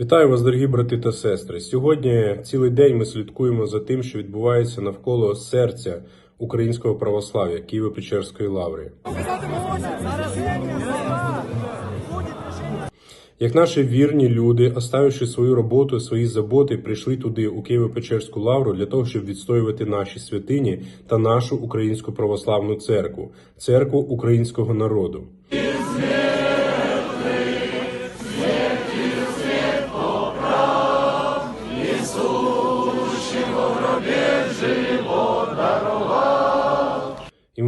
Вітаю вас, дорогі брати та сестри. Сьогодні цілий день ми слідкуємо за тим, що відбувається навколо серця українського православ'я Києво-Печерської лаври. Як наші вірні люди, оставивши свою роботу, свої заботи, прийшли туди, у Києво-Печерську лавру, для того, щоб відстоювати наші святині та нашу українську православну церкву, церкву українського народу.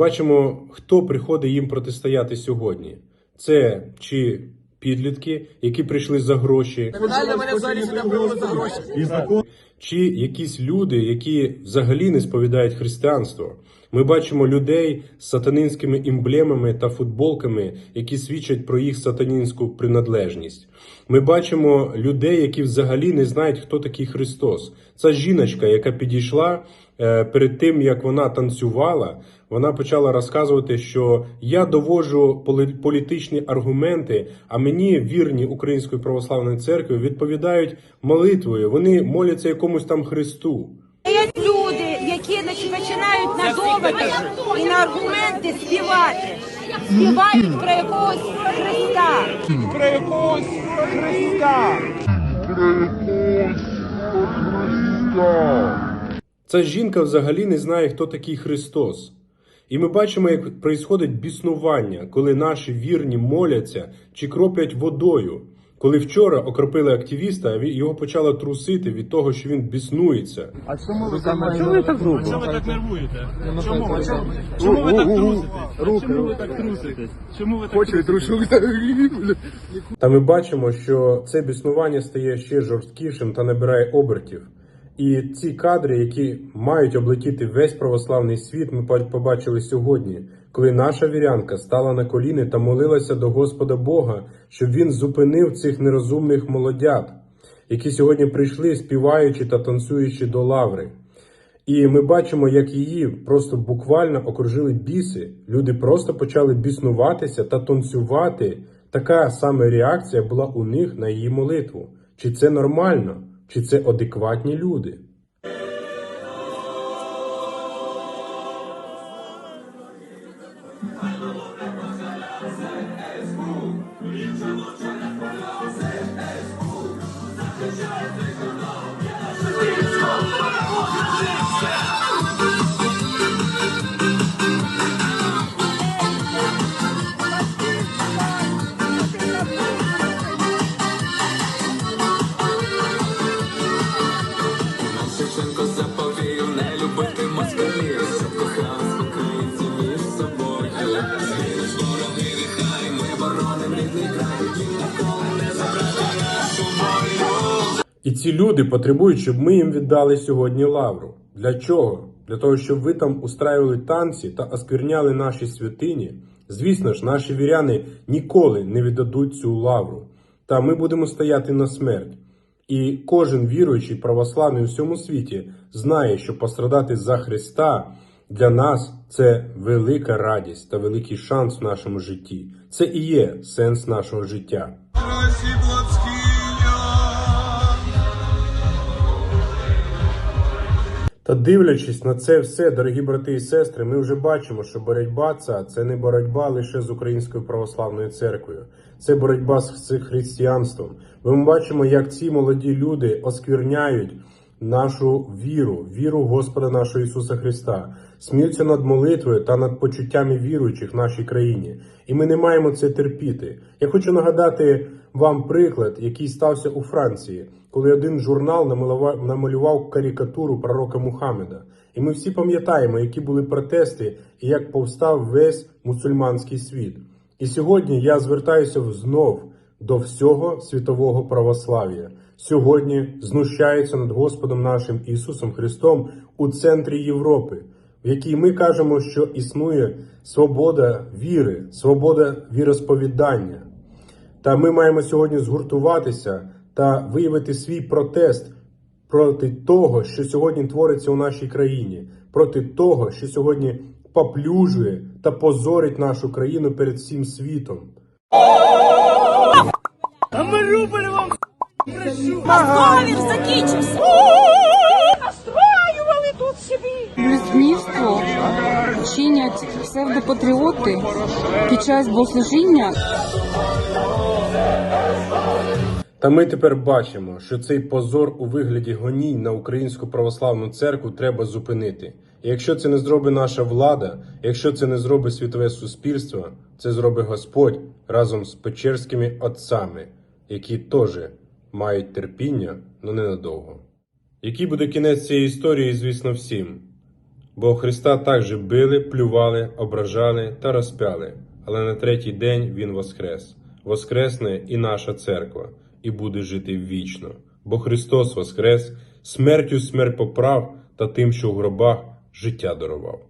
Бачимо, хто приходить їм протистояти сьогодні. Це чи підлітки, які прийшли за гроші, чи якісь люди, які взагалі не сповідають християнство. Ми бачимо людей з сатанинськими емблемами та футболками, які свідчать про їх сатанінську приналежність. Ми бачимо людей, які взагалі не знають, хто такий Христос. Це жіночка, яка підійшла перед тим, як вона танцювала. Вона почала розказувати, що я довожу поли- політичні аргументи, а мені вірні Української православної церкви відповідають молитвою. Вони моляться якомусь там Христу. Є люди, які починають на доводи і на аргументи співати. Співають про якогось Христа. Про якогось Христа. Ця жінка взагалі не знає, хто такий Христос. І ми бачимо, як відбувається біснування, коли наші вірні моляться чи кроплять водою. Коли вчора окропили активіста, а він- його почало трусити від того, що він біснується. А чому ви там? Чому ви так грубо? Чому ви так нервуєте? Чому ви так? Чому ви так трусите? Чому ви так труситесь? Чому ви так трушу. Та ми бачимо, що це біснування стає ще жорсткішим та набирає обертів. І ці кадри, які мають облетіти весь православний світ, ми побачили сьогодні, коли наша вірянка стала на коліни та молилася до Господа Бога, щоб він зупинив цих нерозумних молодят, які сьогодні прийшли, співаючи та танцюючи до лаври. І ми бачимо, як її просто буквально окружили біси. Люди просто почали біснуватися та танцювати. Така саме реакція була у них на її молитву. Чи це нормально? Чи це адекватні люди? Шевченко ці люди потребують, щоб ми їм віддали сьогодні лавру. Для чого? Для того, щоб ви там устраювали танці та оскверняли наші святині. Звісно ж, наші віряни ніколи не віддадуть цю лавру. Та ми будемо стояти на смерть. І кожен віруючий православний у всьому світі знає, що пострадати за Христа для нас це велика радість та великий шанс в нашому житті. Це і є сенс нашого життя. Та дивлячись на це все, дорогі брати і сестри, ми вже бачимо, що боротьба ця це не боротьба лише з Українською православною церквою, це боротьба з християнством. Ми бачимо, як ці молоді люди оскверняють нашу віру, віру в Господа нашого Ісуса Христа, сміються над молитвою та над почуттями віруючих в нашій країні. І ми не маємо це терпіти. Я хочу нагадати вам приклад, який стався у Франції, коли один журнал намалював, карикатуру пророка Мухаммеда. І ми всі пам'ятаємо, які були протести і як повстав весь мусульманський світ. І сьогодні я звертаюся знов до всього світового православ'я. Сьогодні знущаються над Господом нашим Ісусом Христом у центрі Європи, в якій ми кажемо, що існує свобода віри, свобода віросповідання. Та ми маємо сьогодні згуртуватися та виявити свій протест проти того, що сьогодні твориться у нашій країні, проти того, що сьогодні поплюжує та позорить нашу країну перед всім світом. А ми рубль вам Договір закінчився. Настроювали тут собі. Блюзнірство чинять псевдопатріоти під час богослужіння Та ми тепер бачимо, що цей позор у вигляді гоній на українську православну церкву треба зупинити. І якщо це не зробить наша влада, якщо це не зробить світове суспільство, це зробить Господь разом з печерськими отцами, які теж мають терпіння, але ненадовго. Який буде кінець цієї історії, звісно, всім. Бо Христа також били, плювали, ображали та розпяли, але на третій день Він воскрес. Воскресне і наша церква, і буде жити вічно. Бо Христос воскрес, смертю смерть поправ та тим, що в гробах життя дарував.